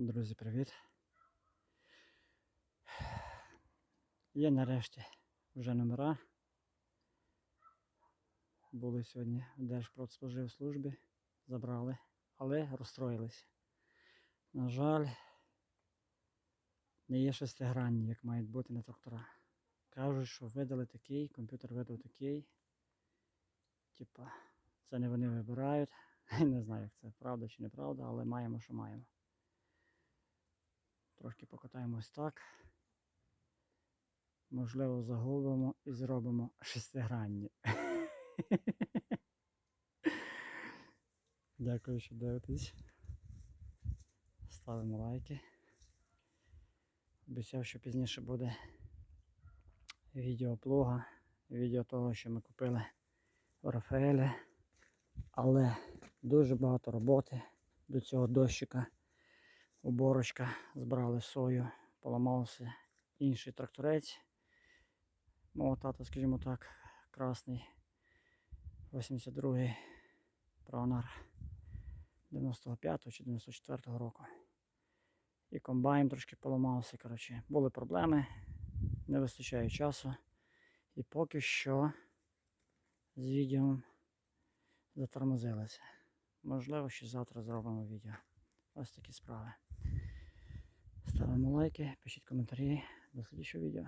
Друзі, привіт. Є нарешті вже номера. Були сьогодні в Держпродспоживслужбі, забрали, але розстроїлися. На жаль, не є шестигранні, як мають бути на трактора. Кажуть, що видали такий, комп'ютер видав такий. Типа, це не вони вибирають. Не знаю, як це правда чи неправда, але маємо, що маємо. Трошки покатаємось так. Можливо, загубимо і зробимо шестигранні. Дякую, що дивитесь. Ставимо лайки. Обіцяв, що пізніше буде відео плуга, відео того, що ми купили у Рафаеля. Але дуже багато роботи до цього дощика. Уборочка, збирали сою, поламався інший тракторець. Мого тата, скажімо так, красний 82-й Пронар 95-го чи 94 року. І комбайн трошки поламався. Коротше. Були проблеми, не вистачає часу. І поки що з відео затормозилися. Можливо, ще завтра зробимо відео. Ось такі справи. Ставимо лайки, пишіть коментарі. До слідчого відео.